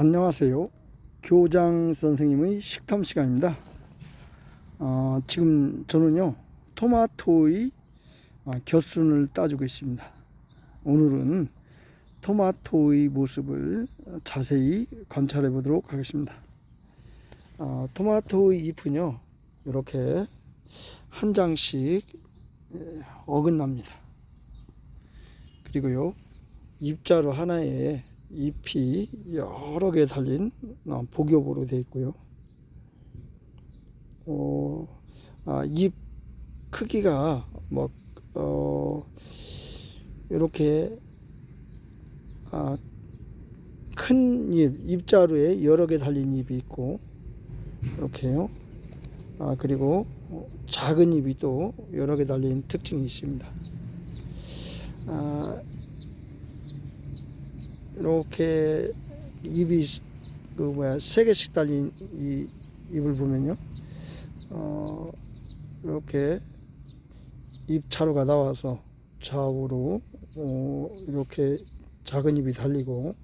안녕하세요. 교장 선생님의 식탐 시간입니다. 어, 지금 저는요, 토마토의 어, 겨순을 따주고 있습니다. 오늘은 토마토의 모습을 자세히 관찰해 보도록 하겠습니다. 어, 토마토의 잎은요, 이렇게 한 장씩 예, 어긋납니다. 그리고요, 입자루 하나에 잎이 여러 개 달린 어, 복엽으로 되어 있고요. 어, 아, 잎 크기가 뭐 어, 이렇게 아, 큰 잎, 잎자루에 여러 개 달린 잎이 있고 이렇게요. 아, 그리고 작은 잎이 또 여러 개 달린 특징이 있습니다. 아, 이렇게 입이 그 뭐야 세 개씩 달린 이 입을 보면요, 어 이렇게 입 차로가 나와서 좌우로 어, 이렇게 작은 입이 달리고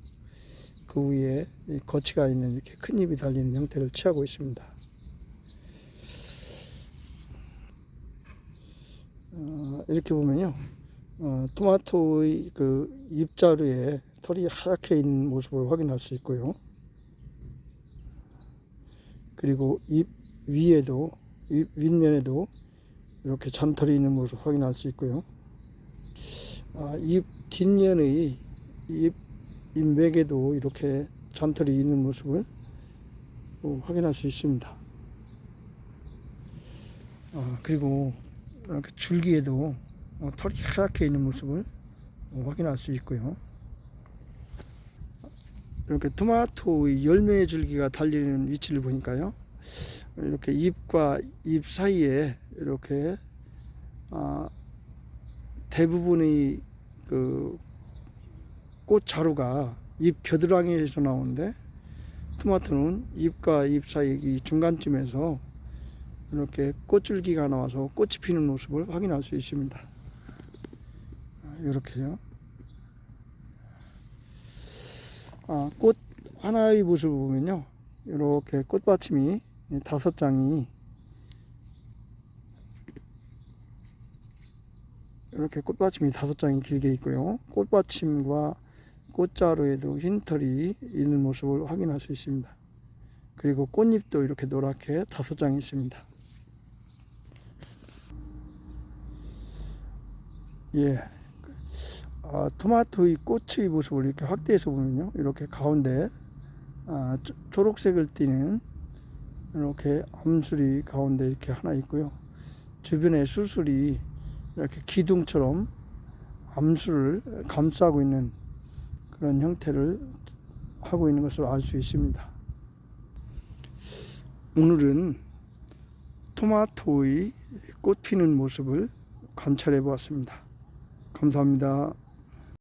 그 위에 이 거치가 있는 이렇게 큰 입이 달리는 형태를 취하고 있습니다. 어, 이렇게 보면요, 어, 토마토의 그 잎자루에 털이 하얗게 있는 모습을 확인할 수 있고요. 그리고 잎 위에도 잎 윗면에도 이렇게 잔털이 있는 모습을 확인할 수 있고요. 아, 잎 뒷면의 잎 잎맥에도 이렇게 잔털이 있는 모습을 어, 확인할 수 있습니다. 아, 그리고 줄기에도 어, 털이 하얗게 있는 모습을 어, 확인할 수 있고요. 이렇게 토마토의 열매 줄기가 달리는 위치를 보니까요. 이렇게 잎과 잎 사이에 이렇게 아, 대부분의 그 꽃 자루가 잎 겨드랑이에서 나오는데 토마토는 잎과 잎 사이 이 중간쯤에서 이렇게 꽃줄기가 나와서 꽃이 피는 모습을 확인할 수 있습니다. 아, 이렇게요. 아, 꽃 하나의 모습을 보면요. 이렇게 꽃받침이 다섯 장이 이렇게 꽃받침이 다섯 장이 길게 있고요. 꽃받침과 꽃자루에도 흰 털이 있는 모습을 확인할 수 있습니다. 그리고 꽃잎도 이렇게 노랗게 다섯 장이 있습니다. 예. 아, 토마토의 꽃의 모습을 이렇게 확대해서 보면요. 이렇게 가운데 아, 초- 초록색을 띠는 이렇게 암술이 가운데 이렇게 하나 있고요. 주변에 수술이 이렇게 기둥처럼 암술을 감싸고 있는 그런 형태를 하고 있는 것을 알 수 있습니다. 오늘은 토마토의 꽃 피는 모습을 관찰해 보았습니다. 감사합니다.